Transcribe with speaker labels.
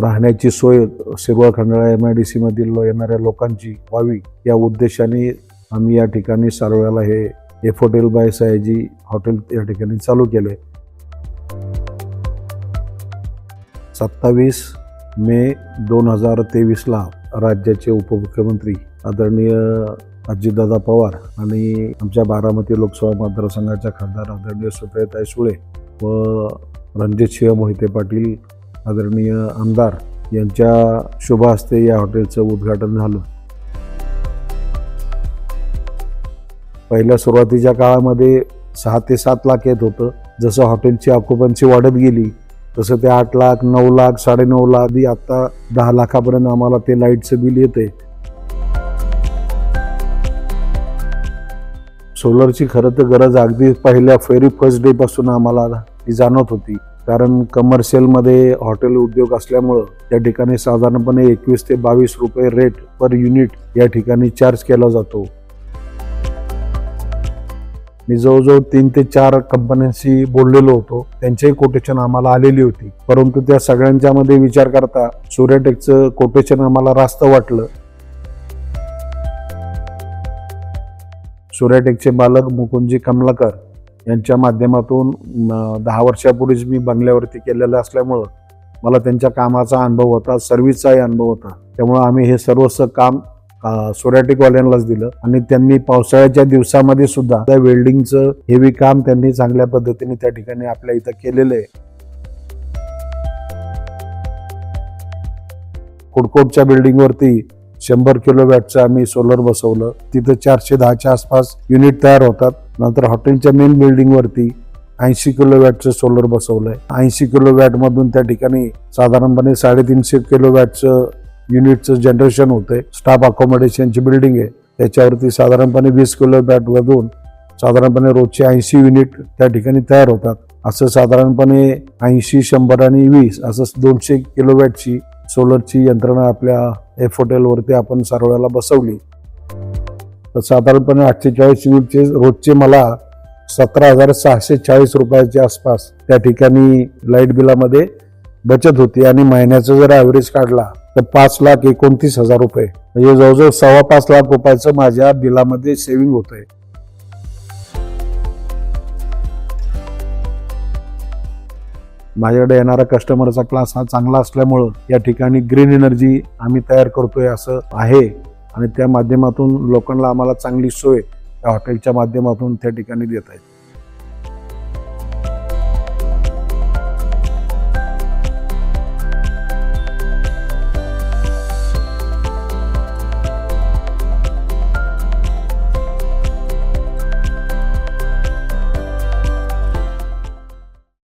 Speaker 1: राहण्याची सोय Shirwal Khandala M I D सीमधील येणाऱ्या लोकांची व्हावी या उद्देशाने आम्ही या ठिकाणी सारोळ्याला हे F hotel by Sayaji hotel या ठिकाणी चालू केले. सत्तावीस मे दोन हजार तेवीसला राज्याचे उपमुख्यमंत्री आदरणीय अजितदादा पवार आणि आमच्या बारामती लोकसभा मतदारसंघाच्या खासदार आदरणीय सुप्रियाताई सुळे व रणजितसिंह मोहिते पाटील आदरणीय आमदार यांच्या शुभ हस्ते या हॉटेलचं उद्घाटन झालं. पहिल्या सुरुवातीच्या काळामध्ये सहा ते सात लाख येत होतं. जसं हॉटेलची ऑक्युपन्सी वाढत गेली तसं ते आठ लाख नऊ लाख साडेनऊ लाख आधी आत्ता दहा लाखापर्यंत आम्हाला ते लाईटचं बिल येते सोलरची खरं तर गरज अगदी पहिल्या फेरी फर्स्ट डेपासून आम्हाला ती जाणवत होती. कारण कमर्शियलमध्ये हॉटेल उद्योग असल्यामुळं त्या ठिकाणी साधारणपणे एकवीस ते बावीस रुपये रेट पर युनिट या ठिकाणी चार्ज केला जातो. मी जवळजवळ तीन ते चार कंपन्यांशी बोललेलो होतो. त्यांचेही कोटेशन आम्हाला आलेली होती. परंतु त्या सगळ्यांच्या मध्ये विचार करता सूर्यटेकचं कोटेशन आम्हाला रास्त वाटलं. सूर्यटेकचे बालक मुकुंजी कमलाकर यांच्या माध्यमातून दहा वर्षापूर्वीच मी बंगल्यावरती केलेलं असल्यामुळं मला त्यांच्या कामाचा अनुभव होता सर्व्हिसचाही अनुभव होता. त्यामुळं आम्ही हे सर्वस्व काम सोराटिकवाल्यांनाच दिलं आणि त्यांनी पावसाळ्याच्या दिवसामध्ये सुद्धा त्या वेल्डिंगचं हेवी काम त्यांनी चांगल्या पद्धतीने त्या ठिकाणी आपल्या इथं केलेलं आहे. कुडकोटच्या बिल्डिंगवरती शंभर किलो वॅटचं आम्ही सोलर बसवलं. तिथं चारशे दहाच्या आसपास युनिट तयार होतात. नंतर हॉटेलच्या मेन बिल्डिंगवरती ऐंशी किलो वॅटचं सोलर बसवलं आहे ऐंशी किलो वॅटमधून त्या ठिकाणी साधारणपणे साडेतीनशे किलो वॅटचं युनिटचं जनरेशन होतंय. स्टाफ अकोमोडेशनची बिल्डिंग आहे. त्याच्यावरती साधारणपणे वीस किलो वॅट साधारणपणे रोजचे ऐंशी युनिट त्या ठिकाणी तयार होतात. असं साधारणपणे ऐंशी शंभर आणि वीस असं दोनशे किलो वॅटची सोलरची यंत्रणा आपल्या एफ हॉटेलवरती आपण सारोळ्याला बसवली. तर साधारणपणे चाळीस युनिटचे रोजचे मला सतरा हजार सहाशे चाळीस रुपयाच्या आसपास त्या ठिकाणी लाइट बिलामध्ये बचत होती आणि महिन्याचा जर ॲव्हरेज काढला तर पाच लाख एकोणतीस हजार रुपये. म्हणजे जवळजवळ सव्वा पाच लाख रुपयाचं माझ्या बिलामध्ये सेव्हिंग आहे माझ्याकडे येणारा कस्टमरचा क्लास हा चांगला असल्यामुळं या ठिकाणी ग्रीन एनर्जी आम्ही तयार करतोय असं आहे. आणि त्या माध्यमातून लोकांना आम्हाला चांगली सोय त्या हॉटेलच्या माध्यमातून त्या ठिकाणी देत आहेत